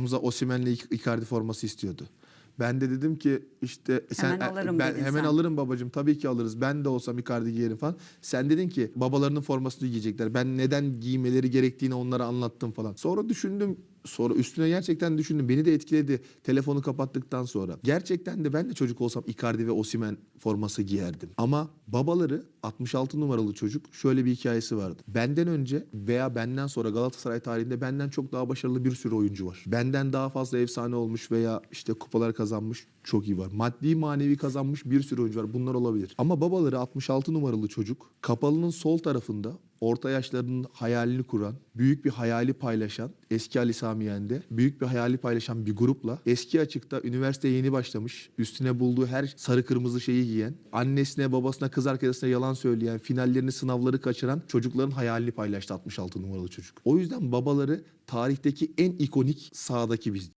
Hamza Osimhen'le İk- Icardi forması istiyordu. Ben de dedim ki işte sen Hemen alırım ben hemen sen. alırım babacığım tabii ki alırız. Ben de olsam Icardi giyerim falan. Sen dedin ki babalarının formasını giyecekler. Ben neden giymeleri gerektiğini onlara anlattım falan. Sonra düşündüm sonra üstüne gerçekten düşündüm. Beni de etkiledi telefonu kapattıktan sonra. Gerçekten de ben de çocuk olsam Icardi ve Osimhen forması giyerdim. Ama babaları 66 numaralı çocuk şöyle bir hikayesi vardı. Benden önce veya benden sonra Galatasaray tarihinde benden çok daha başarılı bir sürü oyuncu var. Benden daha fazla efsane olmuş veya işte kupalar kazanmış çok iyi var. Maddi manevi kazanmış bir sürü oyuncu var. Bunlar olabilir. Ama babaları 66 numaralı çocuk kapalının sol tarafında orta yaşlarının hayalini kuran, büyük bir hayali paylaşan, eski Ali Sami büyük bir hayali paylaşan bir grupla eski açıkta üniversiteye yeni başlamış, üstüne bulduğu her sarı kırmızı şeyi giyen, annesine babasına kız arkadaşına yalan söyleyen, finallerini sınavları kaçıran çocukların hayalini paylaştı 66 numaralı çocuk. O yüzden babaları tarihteki en ikonik sahadaki biz.